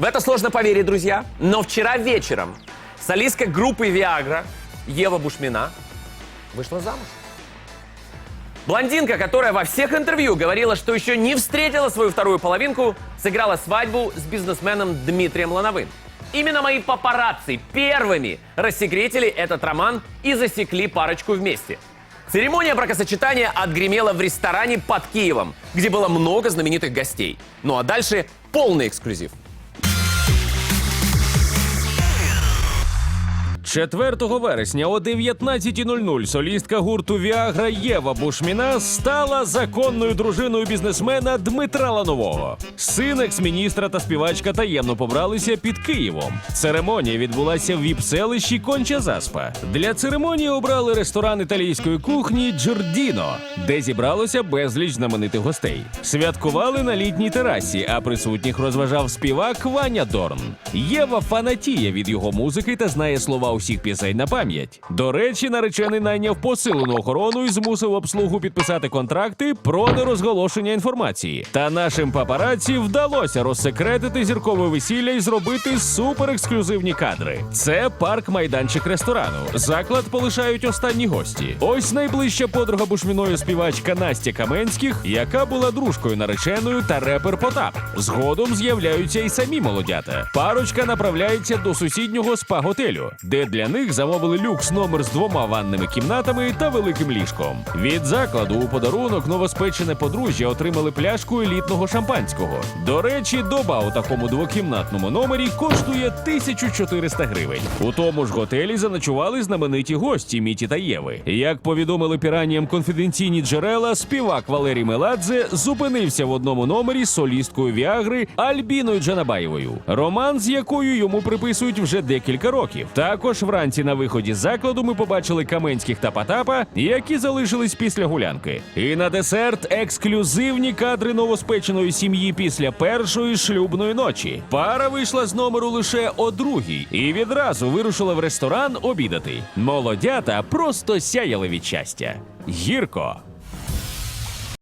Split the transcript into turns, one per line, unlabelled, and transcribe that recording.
В это сложно поверить, друзья, но вчера вечером солистка группы Viagra Ева Бушмина вышла замуж. Блондинка, которая во всех интервью говорила, что еще не встретила свою вторую половинку, сыграла свадьбу с бизнесменом Дмитрием Лановым. Именно мои папарацци первыми рассекретили этот роман и засекли парочку вместе. Церемония бракосочетания отгремела в ресторане под Киевом, где было много знаменитых гостей. Ну а дальше полный эксклюзив.
4 вересня о 19.00 солістка гурту Віагра Єва Бушміна стала законною дружиною бізнесмена Дмитра Ланового. Син екс-міністра та співачка таємно побралися під Києвом. Церемонія відбулася в віп-селищі Конча Заспа. Для церемонії обрали ресторан італійської кухні Джордіно, де зібралося безліч знаменитих гостей. Святкували на літній терасі, а присутніх розважав співак Ваня Дорн. Єва фанатіє від його музики та знає слова усіх пісень на пам'ять. До речі, наречений найняв посилену охорону і змусив обслугу підписати контракти про нерозголошення інформації. Та нашим папараці вдалося розсекретити зіркове весілля і зробити суперексклюзивні кадри. Це парк майданчик ресторану. Заклад полишають останні гості. Ось найближча подруга бушміної співачка Настя Каменських, яка була дружкою нареченою та репер Потап. Згодом з'являються і самі молодята. Парочка направляється до сусіднього спа-готелю, де для них замовили люкс номер з двома ванними кімнатами та великим ліжком. Від закладу у подарунок новоспечене подружжя отримали пляшку елітного шампанського. До речі, доба у такому двокімнатному номері коштує 1400 гривень. У тому ж готелі заночували знамениті гості Міті та Єви. Як повідомили піраніям конфіденційні джерела, співак Валерій Меладзе зупинився в одному номері з солісткою Віагри Альбіною Джанабаєвою, роман з якою йому приписують вже декілька років. Також вранці на виході з закладу ми побачили Каменських та Потапа, які залишились після гулянки. І на десерт ексклюзивні кадри новоспеченої сім'ї після першої шлюбної ночі. Пара вийшла з номеру лише о другій і відразу вирушила в ресторан обідати. Молодята просто сяяли від щастя. Гірко.